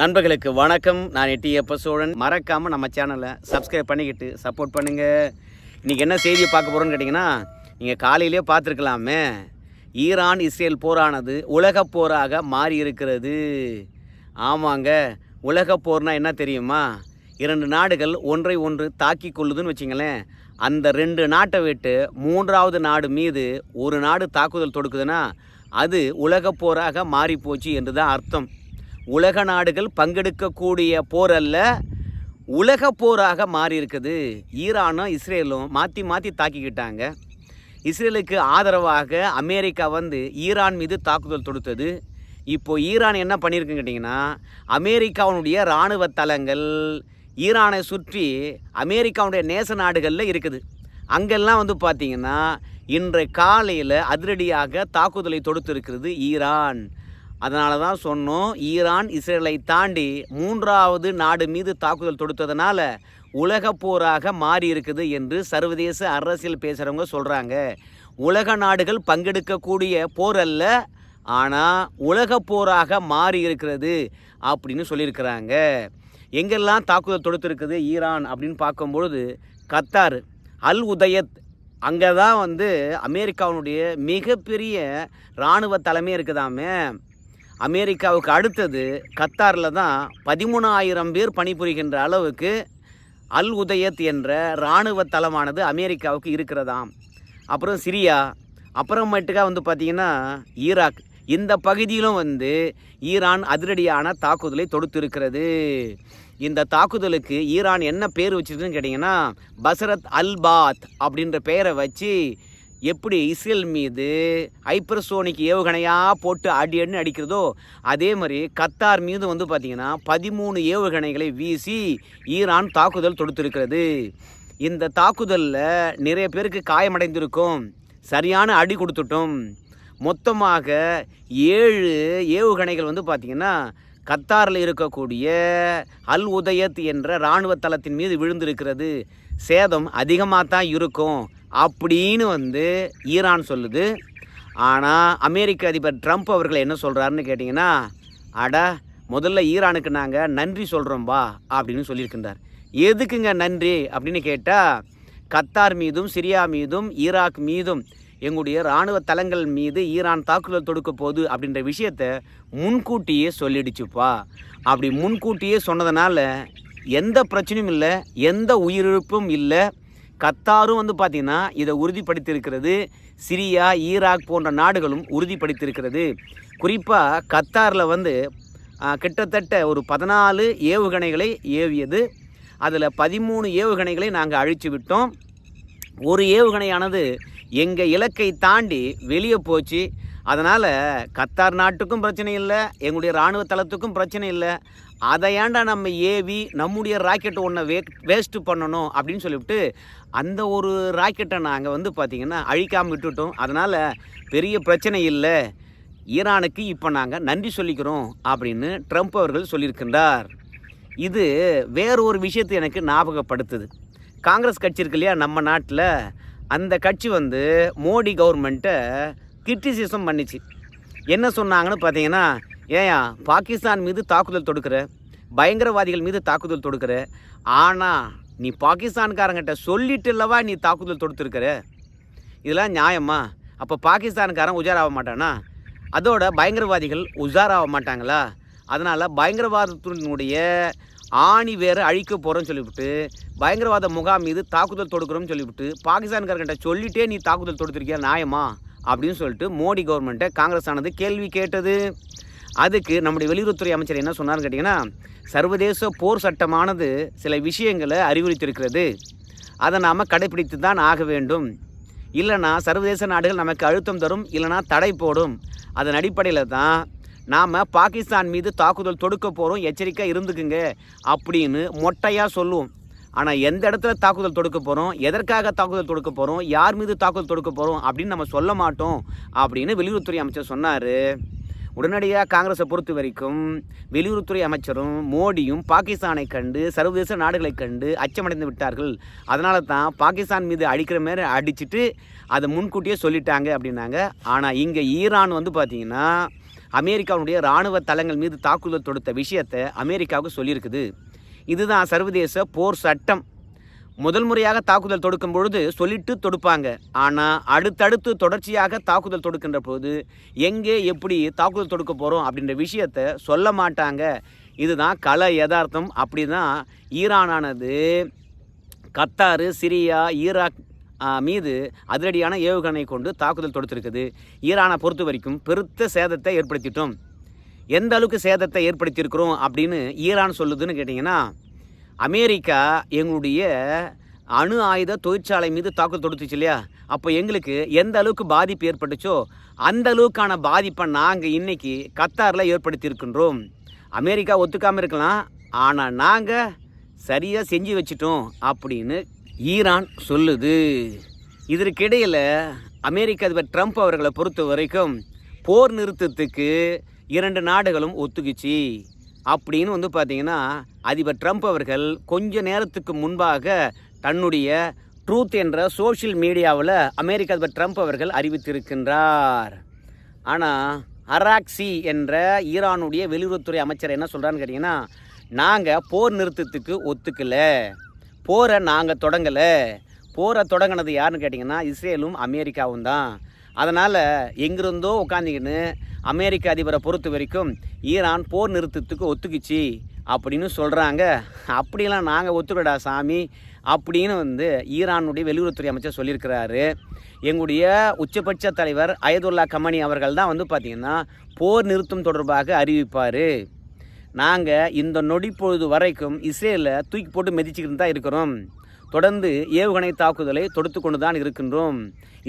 நண்பர்களுக்கு வணக்கம். நான் எட்டியப்ப சோழன் மறக்காமல் நம்ம சேனலை சப்ஸ்கிரைப் பண்ணிக்கிட்டு சப்போர்ட் பண்ணுங்கள் இன்றைக்கி என்ன செய்தியை பார்க்க போகிறோன்னு கேட்டிங்கன்னா நீங்கள் காலையிலே பார்த்துருக்கலாமே. ஈரான் இஸ்ரேல் போரானது உலகப் போராக மாறி இருக்கிறது. ஆமாங்க. உலகப் போர்னா என்ன தெரியுமா? இரண்டு நாடுகள் ஒன்றை ஒன்று தாக்கி கொள்ளுதுன்னு வச்சிங்களேன். அந்த ரெண்டு நாட்டை விட்டு மூன்றாவது நாடு மீது ஒரு நாடு தாக்குதல் தொடுக்குதுன்னா அது உலகப் போராக மாறி போச்சு என்று தான் அர்த்தம். உலக நாடுகள் பங்கெடுக்கக்கூடிய போர் அல்ல உலக போராக மாறியிருக்குது. ஈரானும் இஸ்ரேலும் மாற்றி மாற்றி தாக்கிக்கிட்டாங்க. இஸ்ரேலுக்கு ஆதரவாக அமெரிக்கா வந்து ஈரான் மீது தாக்குதல் தொடுத்தது. இப்போது ஈரான் என்ன பண்ணியிருக்குன்னு கேட்டிங்கன்னா அமெரிக்காவுடைய இராணுவ தளங்கள் ஈரானை சுற்றி அமெரிக்காவுடைய நேச நாடுகளில் இருக்குது. அங்கெல்லாம் வந்து பார்த்திங்கன்னா இன்றைய காலையில் அதிரடியாக தாக்குதலை தொடுத்திருக்கிறது ஈரான். அதனால தான் சொன்னோம் ஈரான் இஸ்ரேலை தாண்டி மூன்றாவது நாடு மீது தாக்குதல் தொடுத்ததுனால உலக போராக மாறி இருக்குது என்று சர்வதேச அரசியல் பேசுகிறவங்க சொல்கிறாங்க உலக நாடுகள் பங்கெடுக்கக்கூடிய போர் அல்ல ஆனால் உலக போராக மாறி இருக்கிறது அப்படின்னு சொல்லியிருக்கிறாங்க. எங்கெல்லாம் தாக்குதல் தொடுத்திருக்குது ஈரான் அப்படின்னு பார்க்கும்பொழுது கத்தார் அல் உதயத் அங்கே தான் வந்து அமெரிக்காவினுடைய மிகப்பெரிய இராணுவ தலைமை இருக்குதாமே. அமெரிக்காவுக்கு அடுத்தது கத்தாரில் தான் பதிமூணாயிரம் பேர் பணிபுரிகின்ற அளவுக்கு அல் உதயத் என்ற இராணுவ தளமானது அமெரிக்காவுக்கு இருக்கிறதாம். அப்புறம் சிரியா அப்புறமேட்டுக்கா வந்து பார்த்திங்கன்னா ஈராக். இந்த பகுதியிலும் வந்து ஈரான் அதிரடியான தாக்குதலை தொடுத்திருக்கிறது. இந்த தாக்குதலுக்கு ஈரான் என்ன பேர் வச்சிருக்குன்னு கேட்டிங்கன்னா பசரத் அல்பாத் அப்படின்ற பெயரை வச்சு எப்படி இஸ்ரேல் மீது ஹைப்பர்சோனிக் ஏவுகணையாக போட்டு அடி அடின்னு அடிக்கிறதோ அதே மாதிரி கத்தார் மீது வந்து பார்த்திங்கன்னா பதிமூணு ஏவுகணைகளை வீசி ஈரான் தாக்குதல் தொடுத்திருக்கிறது. இந்த தாக்குதலில் நிறைய பேருக்கு காயமடைந்திருக்கும். சரியான அடி கொடுத்துட்டோம். மொத்தமாக ஏழு ஏவுகணைகள் வந்து பார்த்திங்கன்னா கத்தாரில் இருக்கக்கூடிய அல் உதயத் என்ற இராணுவ தளத்தின் மீது விழுந்திருக்கிறது. சேதம் அதிகமாக தான் இருக்கும். அப்படின்னு வந்து ஈரான் சொல்லுது. ஆனால் அமெரிக்க அதிபர் ட்ரம்ப் அவர்கள் என்ன சொல்கிறாருன்னு கேட்டிங்கன்னா அட முதல்ல ஈரானுக்கு நாங்கள் நன்றி சொல்கிறோம்பா அப்படின்னு சொல்லியிருக்கின்றார். எதுக்குங்க நன்றி? அப்படின்னு கேட்டால் கத்தார் மீதும் சிரியா மீதும் ஈராக் மீதும் எங்களுடைய இராணுவ தளங்கள் மீது ஈரான் தாக்குதல் தொடுக்க போகுது அப்படின்ற விஷயத்த முன்கூட்டியே சொல்லிடுச்சுப்பா. அப்படி முன்கூட்டியே சொன்னதுனால எந்த பிரச்சனையும் இல்லை எந்த உயிரிழப்பும் இல்லை கத்தாரும் வந்து பார்த்திங்கன்னா இதை உறுதிப்படுத்தியிருக்கிறது சிரியா ஈராக் போன்ற நாடுகளும் உறுதிப்படுத்தியிருக்கிறது. குறிப்பாக கத்தாரில் வந்து கிட்டத்தட்ட ஒரு பதினாலு ஏவுகணைகளை ஏவியது. அதில் பதிமூணு ஏவுகணைகளை நாங்கள் அழிச்சு விட்டோம். ஒரு ஏவுகணையானது எங்கள் இலக்கை தாண்டி வெளியே போச்சு. அதனால் கத்தார் நாட்டுக்கும் பிரச்சனை இல்லை எங்களுடைய இராணுவ தளத்துக்கும் பிரச்சனை இல்லை. அதை ஏண்டா நம்ம ஏவி நம்முடைய ராக்கெட் ஒன்றை வே வேஸ்ட்டு பண்ணணும் அப்படின்னு சொல்லிவிட்டு அந்த ஒரு ராக்கெட்டை நாங்கள் வந்து பார்த்திங்கன்னா அழிக்காமல் விட்டுட்டோம். அதனால் பெரிய பிரச்சனை இல்லை. ஈரானுக்கு இப்போ நாங்கள் நன்றி சொல்லிக்கிறோம் அப்படின்னு ட்ரம்ப் அவர்கள் சொல்லியிருக்கின்றார். இது வேற ஒரு விஷயத்தை எனக்கு ஞாபகப்படுத்துது. காங்கிரஸ் கட்சி இருக்கு இல்லையா நம்ம நாட்டில் அந்த கட்சி வந்து மோடி கவர்மெண்ட்டை கிரிட்டிசிசம் பண்ணிச்சு. என்ன சொன்னாங்கன்னு பார்த்தீங்கன்னா ஏயா பாகிஸ்தான் மீது தாக்குதல் தொடுக்கிற பயங்கரவாதிகள் மீது தாக்குதல் தொடுக்கிற ஆனால் நீ பாகிஸ்தான்காரங்கிட்ட சொல்லிட்டு இல்லவா நீ தாக்குதல் தொடுத்துருக்கிற? இதெல்லாம் நியாயமா? அப்போ பாகிஸ்தான்காரன் உஜார் ஆக மாட்டானா? அதோட பயங்கரவாதிகள் உஜார் ஆக மாட்டாங்களா? அதனால் பயங்கரவாதத்தினுடைய ஆணி வேறு அழிக்க போகிறோன்னு சொல்லிவிட்டு பயங்கரவாத முகாம் மீது தாக்குதல் தொடுக்கிறோம்னு சொல்லிவிட்டு பாகிஸ்தான்காரங்கிட்ட சொல்லிட்டே நீ தாக்குதல் தொடுத்துருக்கியா? நியாயமா? அப்படின்னு சொல்லிட்டு மோடி கவர்மெண்ட்டை காங்கிரஸ் ஆனது கேள்வி கேட்டது. அதுக்கு நம்முடைய வெளியுறவுத்துறை அமைச்சர் என்ன சொன்னார்னு கேட்டிங்கன்னா சர்வதேச போர் சட்டமானது சில விஷயங்களை அறிவுறுத்தியிருக்கிறது. அதை நாம் கடைபிடித்து தான் ஆக வேண்டும். இல்லைனா சர்வதேச நாடுகள் நமக்கு அழுத்தம் தரும் இல்லைனா தடை போடும். அதன் அடிப்படையில் தான் நாம் பாகிஸ்தான் மீது தாக்குதல் தொடுக்க போகிறோம் எச்சரிக்கை இருந்துக்குங்க அப்படின்னு மொட்டையாக சொல்லுவோம். ஆனால் எந்த இடத்துல தாக்குதல் தொடுக்க போகிறோம் எதற்காக தாக்குதல் தொடுக்க போகிறோம் யார் மீது தாக்குதல் தொடுக்க போகிறோம் அப்படின்னு நம்ம சொல்ல மாட்டோம் அப்படின்னு வெளியுறவுத்துறை அமைச்சர் சொன்னார். உடனடியாக காங்கிரஸை பொறுத்த வரைக்கும் வெளியுறவுத்துறை அமைச்சரும் மோடியும் பாகிஸ்தானை கண்டு சர்வதேச நாடுகளை கண்டு அச்சமடைந்து விட்டார்கள். அதனால தான் பாகிஸ்தான் மீது அடிக்கிற மாதிரி அடிச்சுட்டு அதை முன்கூட்டியே சொல்லிட்டாங்க அப்படின்னாங்க. ஆனால் இங்கே ஈரான் வந்து பார்த்திங்கன்னா அமெரிக்காவுடைய இராணுவ தளங்கள் மீது தாக்குதல் தொடுத்த விஷயத்தை அமெரிக்காவுக்கு சொல்லியிருக்குது. இதுதான் சர்வதேச போர் சட்டம். முதல் முறையாக தாக்குதல் தொடுக்கும் பொழுது சொல்லிட்டு தொடுப்பாங்க. ஆனால் அடுத்தடுத்து தொடர்ச்சியாக தாக்குதல் தொடுக்கின்ற போது எங்கே எப்படி தாக்குதல் தொடுக்க போகிறோம் அப்படின்ற விஷயத்த சொல்ல மாட்டாங்க. இதுதான் கல யதார்த்தம். அப்படி தான் ஈரானானது கத்தாரு சிரியா ஈராக் மீது அதிரடியான ஏவுகணை கொண்டு தாக்குதல் தொடுத்திருக்குது. ஈரானை பொறுத்த வரைக்கும் பெருத்த சேதத்தை ஏற்படுத்திட்டோம். எந்த அளவுக்கு சேதத்தை ஏற்படுத்தியிருக்கிறோம் அப்படின்னு ஈரான் சொல்லுதுன்னு கேட்டிங்கன்னா அமெரிக்கா எங்களுடைய அணு ஆயுத தொழிற்சாலை மீது தாக்குதல் தொடுத்துச்சு இல்லையா? அப்போ எங்களுக்கு எந்த அளவுக்கு பாதிப்பு ஏற்பட்டுச்சோ அந்த அளவுக்கான பாதிப்பை நாங்கள் இன்றைக்கி கத்தாரில் ஏற்படுத்தியிருக்கின்றோம். அமெரிக்கா ஒத்துக்காமல் இருக்கலாம் ஆனால் நாங்கள் சரியாக செஞ்சு வச்சிட்டோம் அப்படின்னு ஈரான் சொல்லுது. இதற்கிடையில் அமெரிக்க அதிபர் ட்ரம்ப் அவர்களை பொறுத்த வரைக்கும் போர் நிறுத்தத்துக்கு இரண்டு நாடுகளும் ஒத்துக்குச்சு. அப்படின்னு வந்து பார்த்தீங்கன்னா அதிபர் ட்ரம்ப் அவர்கள் கொஞ்ச நேரத்துக்கு முன்பாக தன்னுடைய ட்ரூத் என்ற சோஷியல் மீடியாவில் அமெரிக்க அதிபர் ட்ரம்ப் அவர்கள் அறிவித்திருக்கின்றார். ஆனால் அராக்சி என்ற ஈரானுடைய வெளியுறவுத்துறை அமைச்சர் என்ன சொல்கிறான்னு கேட்டிங்கன்னா நாங்கள் போர் நிறுத்தத்துக்கு ஒத்துக்கலை. போரை நாங்கள் தொடங்கலை. போரை தொடங்கினது யாருன்னு கேட்டிங்கன்னா இஸ்ரேலும் அமெரிக்காவும் தான். அதனால் எங்கிருந்தோ உட்காந்துக்கின்னு அமெரிக்க அதிபரை பொறுத்த வரைக்கும் ஈரான் போர் நிறுத்தத்துக்கு ஒத்துக்குச்சு அப்படின்னு சொல்கிறாங்க அப்படிலாம் நாங்கள் ஒத்துக்கடா சாமி அப்படின்னு வந்து ஈரானுடைய வெளியுறவுத்துறை அமைச்சர் சொல்லியிருக்கிறாரு. எங்களுடைய உச்சபட்ச தலைவர் அயதுல்லா கமனி அவர்கள் தான் வந்து பார்த்திங்கன்னா போர் நிறுத்தம் தொடர்பாக அறிவிப்பார். நாங்கள் இந்த நொடி பொழுது வரைக்கும் இஸ்ரேலில் தூக்கி போட்டு மிதிச்சுக்கிட்டு தான் இருக்கிறோம். தொடர்ந்து ஏவுகணை தாக்குதலை தொடுத்து கொண்டு தான் இருக்கின்றோம்.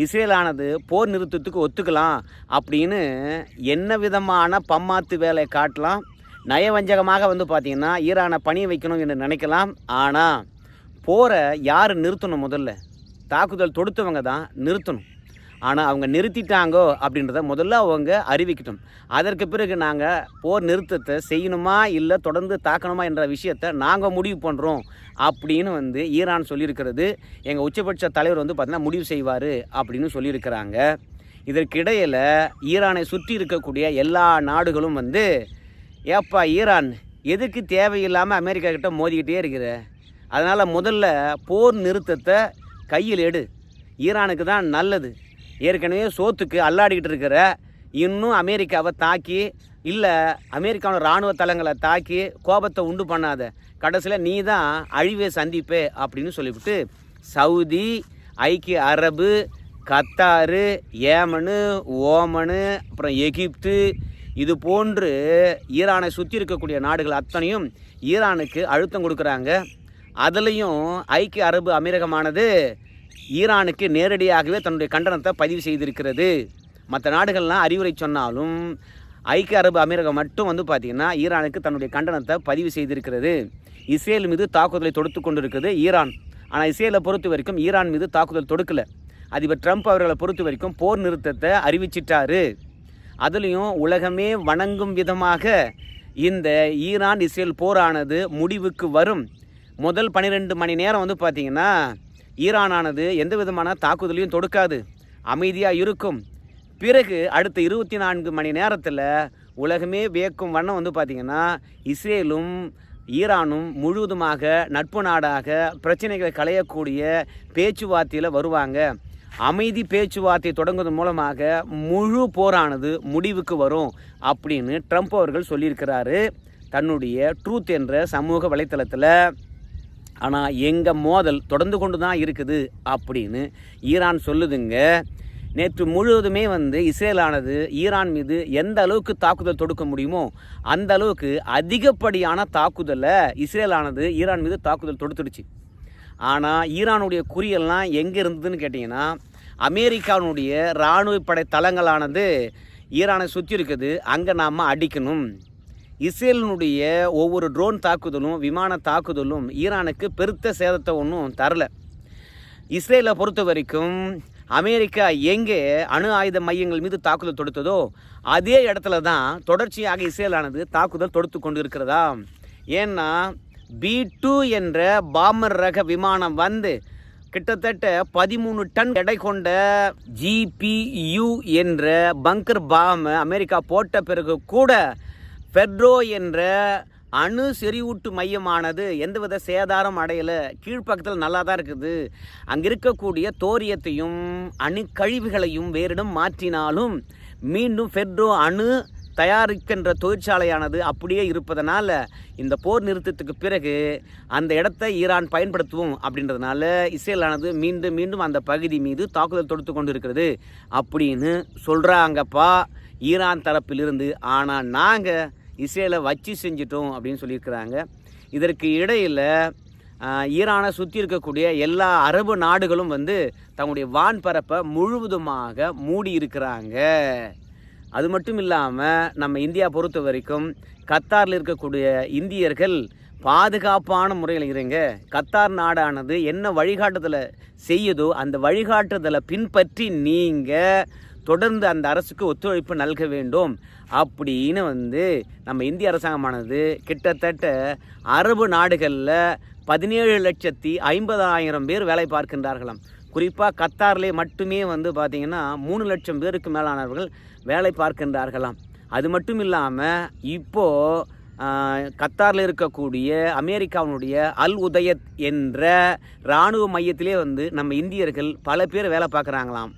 இஸ்ரேலானது போர் நிறுத்தத்துக்கு ஒத்துக்கலாம் அப்படின்னு என்ன விதமான பம்மாத்து வேலை காட்டலாம்? நயவஞ்சகமாக வந்து பார்த்திங்கன்னா ஈரானை பணிய வைக்கணும் என்று நினைக்கலாம். ஆனால் போரை யார் நிறுத்தணும் முதல்ல? தாக்குதல் தொடுத்தவங்க தான் நிறுத்தணும். ஆனால் அவங்க நிறுத்திட்டாங்கோ அப்படின்றத முதல்ல அவங்க அறிவிக்கட்டும். அதற்கு பிறகு நாங்கள் போர் நிறுத்தத்தை செய்யணுமா இல்லை தொடர்ந்து தாக்கணுமா என்ற விஷயத்தை நாங்கள் முடிவு பண்ணுறோம் அப்படின்னு வந்து ஈரான் சொல்லியிருக்கிறது. எங்கள் உச்சபட்ச தலைவர் வந்து பார்த்தீங்கன்னா முடிவு செய்வார் அப்படின்னு சொல்லியிருக்கிறாங்க. இதற்கிடையில் ஈரானை சுற்றி இருக்கக்கூடிய எல்லா நாடுகளும் வந்து ஏப்பா ஈரான் எதுக்கு தேவையில்லாமல் அமெரிக்கா கிட்ட மோதிக்கிட்டே இருக்கிற? அதனால் முதல்ல போர் நிறுத்தத்தை கையில் எடு. ஈரானுக்கு தான் நல்லது. ஏற்கனவே சோத்துக்கு அல்லாடிக்கிட்டு இருக்கிற இன்னும் அமெரிக்காவை தாக்கி இல்லை அமெரிக்காவோட இராணுவ தளங்களை தாக்கி கோபத்தை உண்டு பண்ணாத. கடைசியில் நீ தான் அழிவை சந்திப்பே அப்படின்னு சொல்லிவிட்டு சவுதி ஐக்கிய அரபு கத்தாரு ஏமனு ஓமனு அப்புறம் எகிப்து இது போன்று ஈரானை சுற்றி இருக்கக்கூடிய நாடுகள் அத்தனையும் ஈரானுக்கு அழுத்தம் கொடுக்குறாங்க. அதுலேயும் ஐக்கிய அரபு அமீரகமானது ஈரானுக்கு நேரடியாகவே தன்னுடைய கண்டனத்தை பதிவு செய்திருக்கிறது. மற்ற நாடுகள்லாம் அறிவுரை சொன்னாலும் ஐக்கிய அரபு அமீரகம் மட்டும் வந்து பார்த்திங்கன்னா ஈரானுக்கு தன்னுடைய கண்டனத்தை பதிவு செய்திருக்கிறது. இஸ்ரேல் மீது தாக்குதலை தொடுத்து கொண்டிருக்கிறது ஈரான். ஆனால் இஸ்ரேலை பொறுத்த வரைக்கும் ஈரான் மீது தாக்குதல் தொடுக்கல. அதிபர் ட்ரம்ப் அவர்களை பொறுத்த வரைக்கும் போர் நிறுத்தத்தை அறிவிச்சிட்டாரு. அதுலேயும் உலகமே வணங்கும் விதமாக இந்த ஈரான் இஸ்ரேல் போரானது முடிவுக்கு வரும். முதல் பன்னிரெண்டு மணி நேரம் வந்து பார்த்திங்கன்னா ஈரானானது எந்த விதமான தாக்குதலையும் தொடுக்காது. அமைதியாக இருக்கும். பிறகு அடுத்த இருபத்தி நான்கு மணி நேரத்தில் உலகமே வியக்கும் வண்ணம் வந்து பார்த்திங்கன்னா இஸ்ரேலும் ஈரானும் முழுவதுமாக நட்பு நாடாக பிரச்சனைகளை களையக்கூடிய பேச்சுவார்த்தையில் வருவாங்க. அமைதி பேச்சுவார்த்தை தொடங்குவதன் மூலமாக முழு போரானது முடிவுக்கு வரும் அப்படின்னு ட்ரம்ப் அவர்கள் சொல்லியிருக்கிறாரு. தன்னுடைய ட்ரூத் என்ற சமூக வலைத்தளத்தில் ஆனால் எங்கள் மோதல் தொடர்ந்து கொண்டு தான் இருக்குது அப்படின்னு ஈரான் சொல்லுதுங்க. நேற்று முழுவதுமே வந்து இஸ்ரேலானது ஈரான் மீது எந்த அளவுக்கு தாக்குதல் தொடுக்க முடியுமோ அந்த அளவுக்கு அதிகப்படியான தாக்குதலை இஸ்ரேலானது ஈரான் மீது தாக்குதல் தொடுத்துடுச்சு. ஆனால் ஈரானுடைய குறியெல்லாம் எங்கே இருந்ததுன்னு கேட்டிங்கன்னா அமெரிக்காவுடைய இராணுவ படை தளங்களானது ஈரானை சுற்றி இருக்குது. அங்கே நாம் அடிக்கணும். இஸ்ரேலினுடைய ஒவ்வொரு ட்ரோன் தாக்குதலும் விமான தாக்குதலும் ஈரானுக்கு பெருத்த சேதத்தை ஒன்றும் தரல. இஸ்ரேலை பொறுத்த வரைக்கும் அமெரிக்கா எங்கே அணு ஆயுத மையங்கள் மீது தாக்குதல் தொடுத்ததோ அதே இடத்துல தான் தொடர்ச்சியாக இஸ்ரேலானது தாக்குதல் தொடுத்து கொண்டு இருக்கிறதா ஏன்னா பி டூ என்ற பாமர் ரக விமானம் வந்து கிட்டத்தட்ட பதிமூணு டன் எடை கொண்ட ஜிபியு என்ற பங்கர் பாம் அமெரிக்கா போட்ட பிறகு கூட ஃபெட்ரோ என்ற அணு செறிவூட்டு மையமானது எந்தவித சேதாரம் அடையலை. கீழ்ப்பக்கத்தில் நல்லா தான் இருக்குது. அங்கே இருக்கக்கூடிய தோரியத்தையும் அணு கழிவுகளையும் வேறிடம் மாற்றினாலும் மீண்டும் ஃபெட்ரோ அணு தயாரிக்கின்ற தொழிற்சாலையானது அப்படியே இருப்பதனால் இந்த போர் நிறுத்தத்துக்கு பிறகு அந்த இடத்தை ஈரான் பயன்படுத்துவோம் அப்படின்றதுனால இஸ்ரேலானது மீண்டும் மீண்டும் அந்த பகுதி மீது தாக்குதல் தொடுத்து கொண்டு இருக்கிறது அப்படின்னு சொல்கிறாங்கப்பா ஈரான் தரப்பிலிருந்து. ஆனால் நாங்கள் இஸ்ரேலை வச்சு செஞ்சிட்டோம் அப்படின்னு சொல்லியிருக்கிறாங்க. இதற்கு இடையில் ஈரானை சுற்றி இருக்கக்கூடிய எல்லா அரபு நாடுகளும் வந்து தங்களுடைய வான்பரப்பை முழுவதுமாக மூடி இருக்கிறாங்க அது மட்டும் இல்லாமல் நம்ம இந்தியா பொறுத்த வரைக்கும் கத்தாரில் இருக்கக்கூடிய இந்தியர்கள் பாதுகாப்பான முறையில் இருங்க. கத்தார் நாடானது என்ன வழிகாட்டுதலை செய்யுதோ அந்த வழிகாட்டுதலை பின்பற்றி நீங்கள் தொடர்ந்து அந்த அரசுக்கு ஒத்துழைப்பு நல்க வேண்டும். அப்படின்னு வந்து நம்ம இந்திய அரசாங்கமானது கிட்டத்தட்ட அரபு நாடுகளில் பதினேழு லட்சத்தி ஐம்பதாயிரம் பேர் வேலை பார்க்கின்றார்களாம். குறிப்பாக கத்தாரிலே மட்டுமே வந்து பார்த்திங்கன்னா மூணு லட்சம் பேருக்கு மேலானவர்கள் வேலை பார்க்கின்றார்களாம். அது மட்டும் இல்லாமல் இப்போது கத்தாரில் இருக்கக்கூடிய அமெரிக்காவினுடைய அல் உதயத் என்ற இராணுவ மையத்திலே வந்து நம்ம இந்தியர்கள் பல பேர் வேலை பார்க்குறாங்களாம்.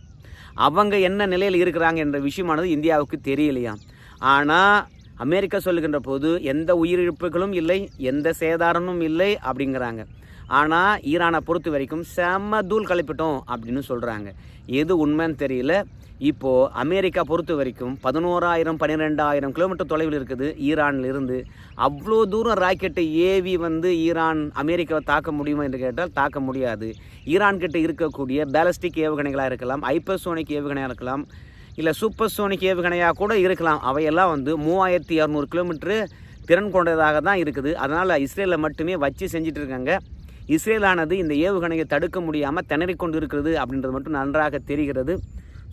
அவங்க என்ன நிலையில் இருக்கிறாங்க என்ற விஷயமானது இந்தியாவுக்கு தெரியலையாம். ஆனால் அமெரிக்கா சொல்லுகின்ற போது எந்த உயிரிழப்புகளும் இல்லை எந்த சேதாரமும் இல்லை அப்படிங்கிறாங்க. ஆனால் ஈரானை பொறுத்த வரைக்கும் செம்ம தூள் கலப்பிட்டோம் அப்படின்னு சொல்கிறாங்க எது உண்மைன்னு தெரியல. இப்போது அமெரிக்கா பொறுத்த வரைக்கும் பதினோராயிரம் பன்னிரெண்டாயிரம் கிலோமீட்டர் தொலைவில் இருக்குது ஈரானில் இருந்து. அவ்வளோ தூரம் ராக்கெட்டை ஏவி வந்து ஈரான் அமெரிக்காவை தாக்க முடியுமா என்று கேட்டால் தாக்க முடியாது. ஈரான்கிட்ட இருக்கக்கூடிய பேலஸ்டிக் ஏவுகணைகளாக இருக்கலாம் ஹைப்பர்சோனிக் ஏவுகணையாக இருக்கலாம் இல்லை சூப்பர் சோனிக் ஏவுகணையாக கூட இருக்கலாம். அவையெல்லாம் வந்து மூவாயிரத்தி இரநூறு கிலோமீட்ரு திறன் கொண்டதாக தான் இருக்குது. அதனால் இஸ்ரேலில் மட்டுமே வச்சு செஞ்சுட்டு இருக்காங்க இஸ்ரேலானது இந்த ஏவுகணையை தடுக்க முடியாமல் திணறிக் கொண்டு இருக்கிறது அப்படின்றது மட்டும் நன்றாக தெரிகிறது.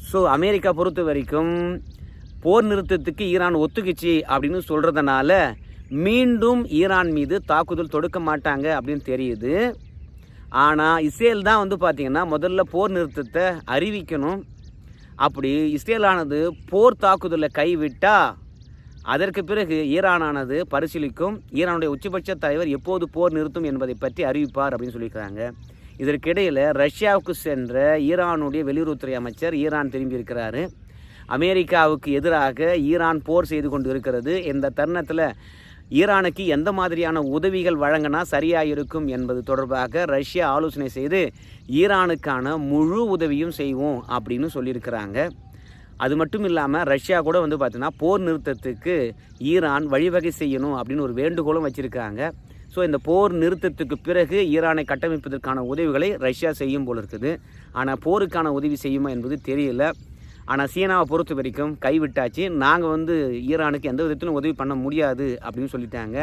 ஸோ அமெரிக்கா பொறுத்த வரைக்கும் போர் நிறுத்தத்துக்கு ஈரான் ஒத்துக்கிச்சு அப்படின்னு சொல்கிறதுனால மீண்டும் ஈரான் மீது தாக்குதல் தொடுக்க மாட்டாங்க அப்படின்னு தெரியுது. ஆனால் இஸ்ரேல் தான் வந்து பார்த்திங்கன்னா முதல்ல போர் நிறுத்தத்தை அறிவிக்கணும். அப்படி இஸ்ரேலானது போர் தாக்குதலை கைவிட்டால் அதற்கு பிறகு ஈரானானது பரிசீலிக்கும் ஈரானுடைய உச்சபட்ச தலைவர் எப்போது போர் நிறுத்தும் என்பதை பற்றி அறிவிப்பார் அப்படின்னு சொல்லியிருக்கிறாங்க. இதற்கிடையில் ரஷ்யாவுக்கு சென்ற ஈரானுடைய வெளியுறவுத்துறை அமைச்சர் ஈரான் திரும்பியிருக்கிறாரு. அமெரிக்காவுக்கு எதிராக ஈரான் போர் செய்து கொண்டு இருக்கிறது இந்த தருணத்தில் ஈரானுக்கு எந்த மாதிரியான உதவிகள் வழங்கினா சரியாக இருக்கும் என்பது தொடர்பாக ரஷ்யா ஆலோசனை செய்து ஈரானுக்கான முழு உதவியும் செய்வோம் அப்படின்னு சொல்லியிருக்கிறாங்க. அது மட்டும் இல்லாமல் ரஷ்யா கூட வந்து பார்த்தீங்கன்னா போர் நிறுத்தத்துக்கு ஈரான் வழிவகை செய்யணும் அப்படின்னு ஒரு வேண்டுகோளும் வச்சுருக்காங்க. ஸோ இந்த போர் நிறுத்தத்துக்கு பிறகு ஈரானை கட்டமைப்பதற்கான உதவிகளை ரஷ்யா செய்யும் போல இருக்குது. ஆனால் போருக்கான உதவி செய்யுமா என்பது தெரியல. ஆனால் சீனாவை பொறுத்த வரைக்கும் கைவிட்டாச்சு. நாங்கள் வந்து ஈரானுக்கு எந்த விதத்திலும் உதவி பண்ண முடியாது அப்படின்னு சொல்லிட்டாங்க.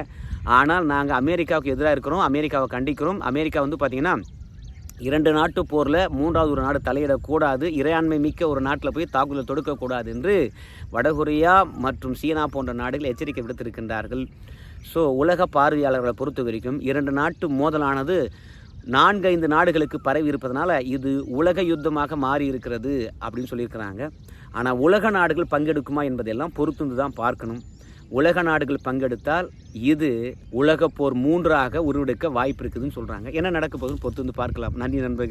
ஆனால் நாங்கள் அமெரிக்காவுக்கு எதிராக இருக்கிறோம் அமெரிக்காவை கண்டிக்கிறோம். அமெரிக்கா வந்து பார்த்திங்கன்னா இரண்டு நாட்டு போரில் மூன்றாவது ஒரு நாடு தலையிடக்கூடாது இறையாண்மை மிக்க ஒரு நாட்டில் போய் தாக்குதல் தொடுக்கக்கூடாது என்று வடகொரியா மற்றும் சீனா போன்ற நாடுகள் எச்சரிக்கை விடுத்திருக்கின்றார்கள். ஸோ உலக பார்வையாளர்களை பொறுத்த வரைக்கும் இரண்டு நாட்டு மோதலானது நான்கு ஐந்து நாடுகளுக்கு பரவி இருப்பதனால இது உலக யுத்தமாக மாறி இருக்கிறது அப்படின்னு சொல்லியிருக்கிறாங்க. ஆனால் உலக நாடுகள் பங்கெடுக்குமா என்பதெல்லாம் பொறுத்துந்து தான் பார்க்கணும். உலக நாடுகள் பங்கெடுத்தால் இது உலக போர் மூன்றாக உருவெடுக்க வாய்ப்பு இருக்குதுன்னு சொல்கிறாங்க என்ன நடக்க போகுதுன்னு பொறுத்து வந்து பார்க்கலாம். நன்றி நண்பர்கள்.